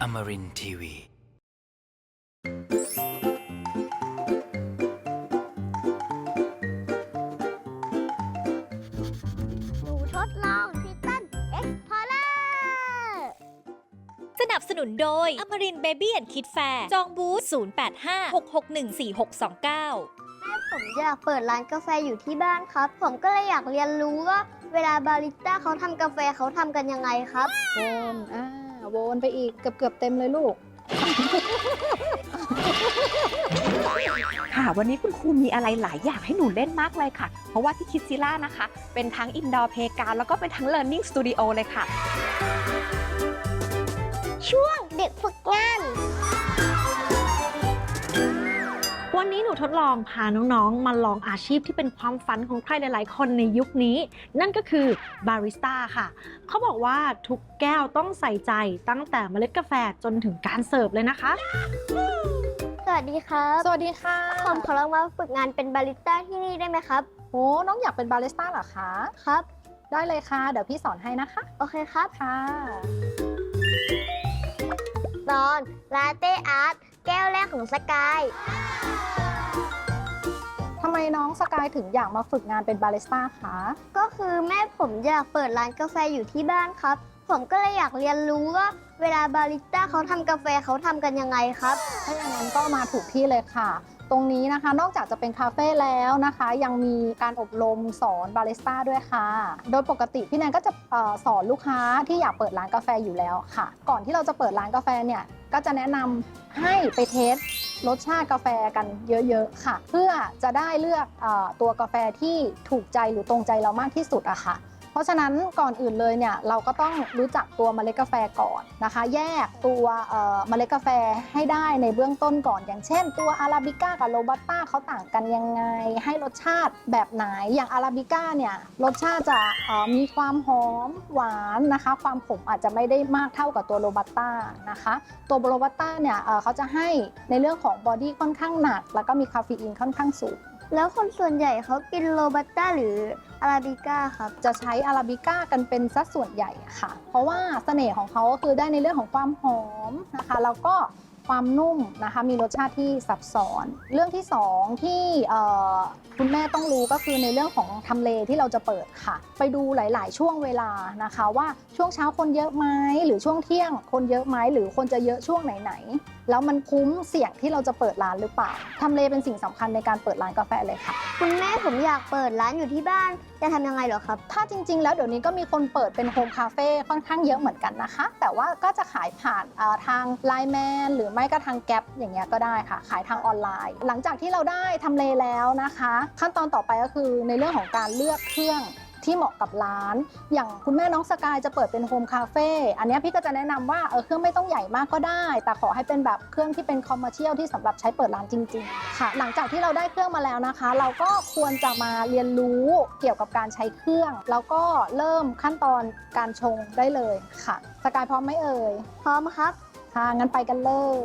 Amarin Tiwi. หนูทดลองทิตันเอ็กพอร์เลอร์สนับสนุนโดยอมรินเบบี้แอนคิดแฟร์จองบูธ085 661 4629 แม่ผมอยากเปิดร้านกาแฟอยู่ที่บ้านครับ ผมก็เลยอยากเรียนรู้ว่า เวลาบาริสต้าเขาทำกาแฟเขาทำกันยังไงครับวนอ่า วนไปอีกเกือบเกือบๆเต็มเลยลูก ค่ะ วันนี้คุณครูมีอะไรหลายอย่างให้หนูเล่นมากเลยค่ะ เพราะว่าที่คิดซิล่านะคะ เป็นทั้งอินดอร์เพการแล้วก็เป็นทั้ง Learning Studio เลยค่ะ ช่วงเด็กฝึกงาน วันนี้หนูทดลองพาน้องๆ มาลองอาชีพที่เป็นความฝันของใครหลายๆ คนในยุคนี้ นั่นก็คือบาริสต้าค่ะ เขาบอกว่าทุกแก้วต้องใส่ใจตั้งแต่เมล็ดกาแฟจนถึงการเสิร์ฟเลยนะคะ สวัสดีครับสวัสดีค่ะผมขอลองมาฝึกงานเป็นบาริสต้าที่นี่ได้ไหมครับ โอ้น้องอยากเป็นบาริสต้าเหรอคะ ครับ ได้เลยค่ะ เดี๋ยวพี่สอนให้นะคะ โอเคครับ ค่ะ ตอนลาเต้อาร์ตแก้วแรกของสกาย ทำไมน้องสกายถึงอยากมาฝึกงานเป็นบาริสต้าคะ ก็คือแม่ผมอยากเปิดร้านกาแฟอยู่ที่บ้านครับ ผมก็เลยอยากเรียนรู้ว่าเวลาบาริสต้าเขาทำกาแฟเขาทำกันยังไงครับ ถ้าอย่างนั้นก็มาถูกที่เลยค่ะ ตรงนี้นะคะนอกจากจะเป็นคาเฟ่แล้วนะคะ ยังมีการอบรมสอนบาริสต้าด้วยค่ะ โดยปกติพี่แนนก็จะเออสอนลูกค้าที่อยากเปิดร้านกาแฟอยู่แล้วค่ะ ก่อนที่เราจะเปิดร้านกาแฟเนี่ยก็จะแนะนำให้ไปเทส รสชาติกาแฟกันเยอะๆค่ะ เพื่อจะได้เลือกอตัวกาแฟที่ถูกใจหรือตรงใจเรามากที่สุดอะค่ะ เพราะฉะนั้นก่อนอื่นเลยเนี่ยเราก็ต้องรู้จักตัวเมล็ดกาแฟก่อนนะคะ แยกตัวเมล็ดกาแฟให้ได้ในเบื้องต้นก่อน อย่างเช่น ตัวอาราบิก้ากับโรบัสต้าเขาต่างกันยังไง ให้รสชาติแบบไหนอย่างอาราบิก้าเนี่ยรสชาติจะมีความหอมหวานนะคะ ความขมอาจจะไม่ได้มากเท่ากับตัวโรบัสต้านะคะ ตัวโรบัสต้าเนี่ยเขาจะให้ในเรื่องของบอดี้ค่อนข้างหนัก แล้วก็มีคาเฟอีนค่อนข้างสูง แล้วคนส่วนใหญ่เขากินโรบัสต้าหรืออาราบิก้าครับ จะใช้อาราบิก้ากันเป็นสัดส่วนใหญ่ค่ะ เพราะว่าเสน่ห์ของเขาก็คือได้ในเรื่องของความหอมนะคะแล้วก็ความนุ่มนะคะมีรสชาติที่ซับซ้อน เรื่องที่สองที่คุณแม่ต้องรู้ก็คือในเรื่องของทำเลที่เราจะเปิดค่ะ ไปดูหลาย ๆ ช่วงเวลานะคะ ว่าช่วงเช้าคนเยอะไหมหรือช่วงเที่ยงคนเยอะไหมหรือคนจะเยอะช่วงไหนๆ แล้วมันคุ้มเสี่ยงที่เราจะเปิดร้านหรือเปล่าทำเลเป็นสิ่งสำคัญในการเปิดร้านกาแฟเลยค่ะ คุณแม่ผมอยากเปิดร้านอยู่ที่บ้านจะทำยังไงเหรอครับ ถ้าจริง ๆ แล้วเดี๋ยวนี้ก็มีคนเปิดเป็นโฮมคาเฟ่ค่อนข้างเยอะเหมือนกันนะคะ แต่ว่าก็จะขายผ่านอ่าทางไลน์แมนหรือไม่ก็ทางแก๊ปอย่างเงี้ยก็ได้ค่ะ ขายทางออนไลน์ หลังจากที่เราได้ทำเลแล้วนะคะ ขั้นตอนต่อไปก็คือในเรื่องของการเลือกเครื่อง ที่เหมาะกับร้าน อย่างคุณแม่น้องสกายจะเปิดเป็นโฮมคาเฟ่อันเนี้ยพี่ก็จะแนะนำว่าเออเครื่องไม่ต้องใหญ่มากก็ได้ แต่ขอให้เป็นแบบเครื่องที่เป็นคอมเมอร์เชียลที่สำหรับใช้เปิดร้านจริงๆค่ะ หลังจากที่เราได้เครื่องมาแล้วนะคะ เราก็ควรจะมาเรียนรู้เกี่ยวกับการใช้เครื่อง แล้วก็เริ่มขั้นตอนการชงได้เลยค่ะ สกายพร้อมไหมเอ่ย พร้อมครับค่ะงั้นไปกันเลย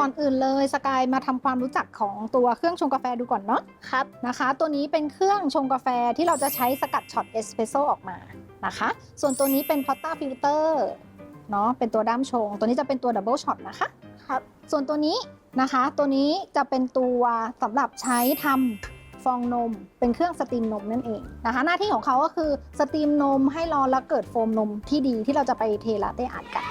ก่อนอื่นเลยสกายมาทำความรู้จักของตัวเครื่องชงกาแฟดูก่อนเนาะครับนะคะ ตัวนี้เป็นเครื่องชงกาแฟที่เราจะใช้สกัดช็อตเอสเปรสโซออกมานะคะ ส่วนตัวนี้เป็นพอตตาฟิลเตอร์เนาะเป็นตัวด้ามชง ตัวนี้จะเป็นตัวดับเบิลช็อตนะคะครับส่วนตัวนี้นะคะ ตัวนี้จะเป็นตัวสำหรับใช้ทำฟองนมเป็นเครื่องสตรีมนมนั่นเองนะคะ หน้าที่ของเขาก็คือสตรีมนมให้ร้อนแล้วเกิดโฟมนมที่ดีที่เราจะไปเทลาเต้อัดกัน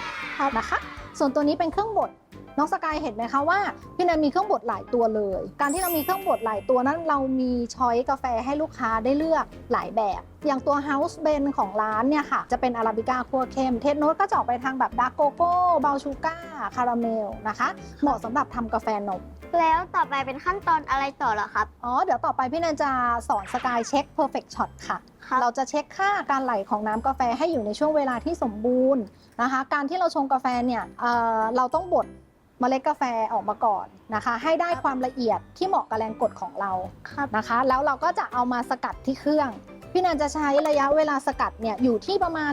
นะคะ ส่วนตัวนี้เป็นเครื่องบด น้องสกายเห็นไหมคะว่าพี่แนนมีเครื่องบดหลายตัวเลย การที่เรามีเครื่องบดหลายตัวนั้น เรามีช้อยกาแฟให้ลูกค้าได้เลือกหลายแบบ อย่างตัว House b e n ของร้านเนี่ยค่ะ จะเป็นอาราบิก้าคั่วเข้ม เทสโนตก็จะออกไปทางแบบดาร์กโกโก้เบลชูก้าคาราเมลนะคะ เหมาะสำหรับทำกาแฟนมแล้วต่อไปเป็นขั้นตอนอะไรต่อเหรอครับ อ๋อ เดี๋ยวต่อไปพี่แนนจะสอนสกายเช็ค perfect shot ค่ะครับเราจะเช็คค่าการไหลของน้ำกาแฟให้อยู่ในช่วงเวลาที่สมบูรณ์นะคะ การที่เราชงกาแฟเนี่ยเอ่อเราต้องบด เมล็ดกาแฟออกมาก่อนนะคะ ให้ได้ความละเอียดที่เหมาะกับแรงกดของเราครับนะคะ แล้วเราก็จะเอามาสกัดที่เครื่อง พี่แนนจะใช้ระยะเวลาสกัดเนี่ยอยู่ที่ประมาณ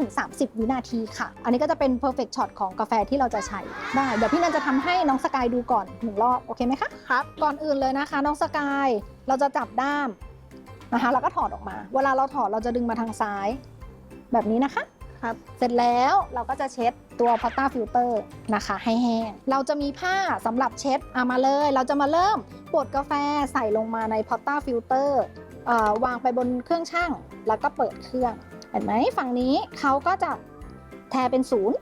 25-30 วินาทีค่ะ อันนี้ก็จะเป็น perfect shot ของกาแฟที่เราจะใช้ได้เดี๋ยวพี่แนนจะทำให้น้องสกายดูก่อนหนึ่งรอบโอเคไหมคะครับ ก่อนอื่นเลยนะคะ น้องสกายเราจะจับด้ามนะคะ แล้วก็ถอดออกมา เวลาเราถอดเราจะดึงมาทางซ้าย แบบนี้นะคะ ครับ เสร็จแล้วเราก็จะเช็ดตัวพอตต้าฟิลเตอร์นะคะ ให้แห้ง เราจะมีผ้าสำหรับเช็ดเอามาเลย เราจะมาเริ่มบดกาแฟใส่ลงมาในพอตต้าฟิลเตอร์วางไปบนเครื่องช่างแล้วก็เปิดเครื่อง เห็นไหมฝั่งนี้เขาก็จะแทเป็นศูนย์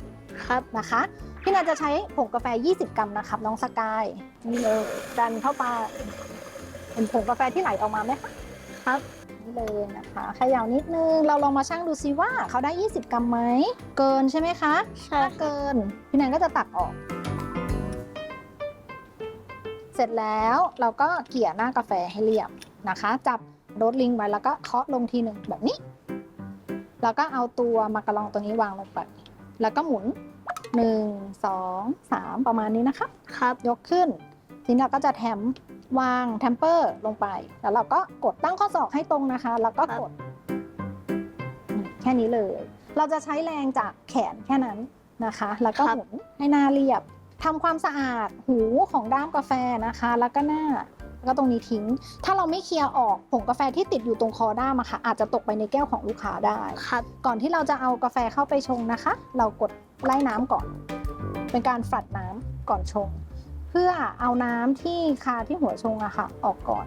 ครับนะคะพี่นาจะใช้ผงกาแฟ 20 กรัมนะครับ น้องสกายนี่เลยดันเข้าไปเห็นผงกาแฟที่ไหลออกมาไหมคะครับ นี่เลยนะคะเขย่านิดนึง เราลองมาชั่งดูซิว่าเขาได้ 20 กรัมไหม เกินใช่ไหมคะ ใช่ ถ้าเกิน พี่แนนก็จะตักออก เสร็จแล้วเราก็เกี่ยหน้ากาแฟให้เรียบนะคะ จับโรดลิงไว้แล้วก็เคาะลงทีหนึ่งแบบนี้ แล้วก็เอาตัวมากระลองตัวนี้วางลงไป แล้วก็หมุน1 2 3ประมาณนี้นะคะ ครับ ยกขึ้น ทีนี้เราก็จะแถม วางแทมเปอร์ลงไป แล้วเราก็กดตั้งข้อศอกให้ตรงนะคะ แล้วก็กดอืมแค่นี้เลย เราจะใช้แรงจากแขนแค่นั้นนะคะ แล้วก็ครับหมุนให้หน้าเรียบทำความสะอาดหูของด้ามกาแฟนะคะ แล้วก็หน้าแล้วก็ตรงนี้ทิ้ง ถ้าเราไม่เคลียร์ออกผงกาแฟที่ติดอยู่ตรงคอด้ามอะค่ะอาจจะตกไปในแก้วของลูกค้าได้ครับก่อนที่เราจะเอากาแฟเข้าไปชงนะคะ เรากดไล่น้ำก่อน เป็นการฝัดน้ำก่อนชงเพื่อเอาน้ำที่คาที่หัวชงอะค่ะ ออกก่อน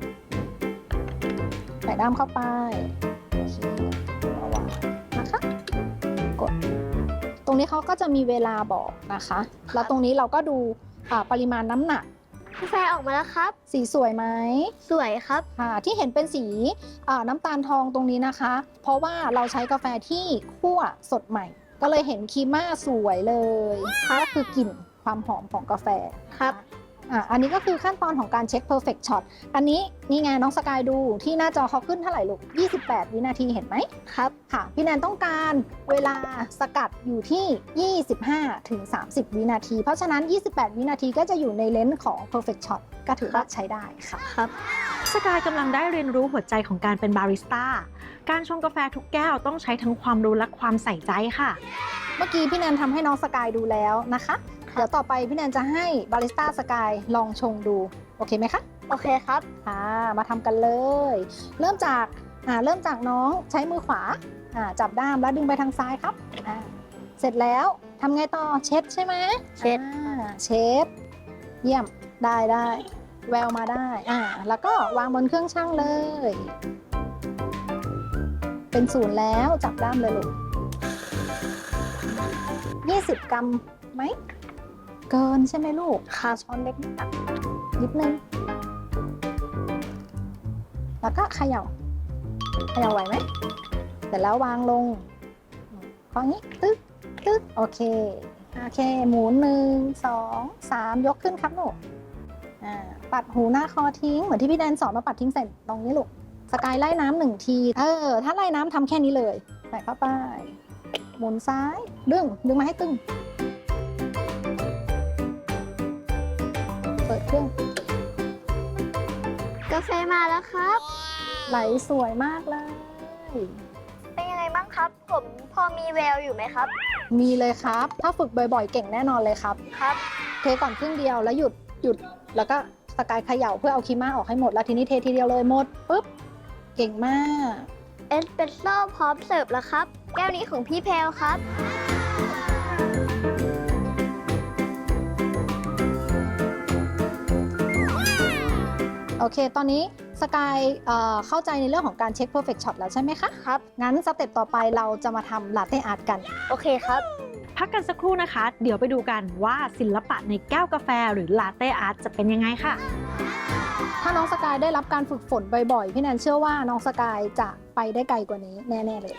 ใส่น้ำเข้าไปโอเคเอาวางนะคะ กด ตรงนี้เขาก็จะมีเวลาบอกนะคะ แล้วตรงนี้เราก็ดูอ่าปริมาณน้ำหนักกาแฟออกมาแล้วครับ สีสวยไหม สวยครับค่ะที่เห็นเป็นสีอ่าน้ำตาลทองตรงนี้นะคะ เพราะว่าเราใช้กาแฟที่คั่วสดใหม่ ก็เลยเห็นคีม่าสวยเลยก็คือกลิ่นความหอมของกาแฟครับ อะอันนี้ก็คือขั้นตอนของการเช็ค perfect shot อันนี้นี่ไงน้องสกายดูที่หน้าจอเขาขึ้นเท่าไหร่ลูก 28 วินาทีเห็นไหมครับค่ะ พี่แนนต้องการเวลาสกัดอยู่ที่ 25 ถึง 30 วินาที เพราะฉะนั้น 28 วินาทีก็จะอยู่ในเลนส์ของ perfect shot ก็ถือว่าใช้ได้ค่ะครับสกายกำลังได้เรียนรู้หัวใจของการเป็นบาริสต้า การชงกาแฟทุกแก้วต้องใช้ทั้งความรู้และความใส่ใจค่ะ เมื่อกี้พี่แนนทำให้น้องสกายดูแล้วนะคะครับ เดี๋ยวต่อไปพี่แนนจะให้บาริสต้าสกายลองชงดู โอเคไหมคะ โอเคครับค่ะมาทำกันเลย เริ่มจากอ่าเริ่มจากน้องใช้มือขวาอ่าจับด้ามแล้วดึงไปทางซ้ายครับอ่าเสร็จแล้วทำไงต่อเช็ดใช่ไหมเช็ด อ่าเช็ด เยี่ยมได้ได้แววมาได้อ่าแล้วก็วางบนเครื่องช่างเลย เป็นศูนย์แล้วจับด้ามเลยลูก20 กรัมไหม เกินใช่ไหมลูกครับช้อนเล็กนิดอะนิดนึง แล้วก็เขย่าเขย่าไหวไหมเสร็จแล้ววางลงข้อนี้ตึ๊กตึ๊กโอเค โอเค หมุนหนึ่งสองสามยกขึ้นครับลูกอ่าปัดหูหน้าคอทิ้ง เหมือนที่พี่แดนสอนมาปัดทิ้งใส่ตรงนี้ลูกสกายไล่น้ำหนึ่งที เออ ถ้าไล่น้ำทำแค่นี้เลย ใส่เข้าไป หมุนซ้าย ดึง ดึงมาให้ตึง ดเครื่อง กาแฟมาแล้วครับ ไหลสวยมากเลย เป็นยังไงบ้างครับ ผมพอมีแววอยู่ไหมครับ มีเลยครับ ถ้าฝึกบ่อยๆ เก่งแน่นอนเลยครับ ครับ เทก่อนครึ่งเดียวแล้วหยุดหยุดแล้วก็สกายเขย่าเพื่อเอาคีม่าออกให้หมดแล้วทีนี้เททีเดียวเลยหมดปุ๊บเก่งมาก เอสเปรสโซ่พร้อมเสิร์ฟแล้วครับ แก้วนี้ของพี่แพลวครับ โอเค ตอนนี้สกายเอ่อเข้าใจในเรื่องของการเช็ค perfect shot แล้วใช่ไหมคะ ครับ งั้นสเต็ปต่อไปเราจะมาทำลาเต้อาร์ตกัน โอเคครับ พักกันสักครู่นะคะ เดี๋ยวไปดูกันว่าศิลปะในแก้วกาแฟหรือลาเต้อาร์ตจะเป็นยังไงค่ะ ถ้าน้องสกายได้รับการฝึกฝนบ่อยๆ พี่แนนเชื่อว่าน้องสกายจะไปได้ไกลกว่านี้แน่ ๆ เลย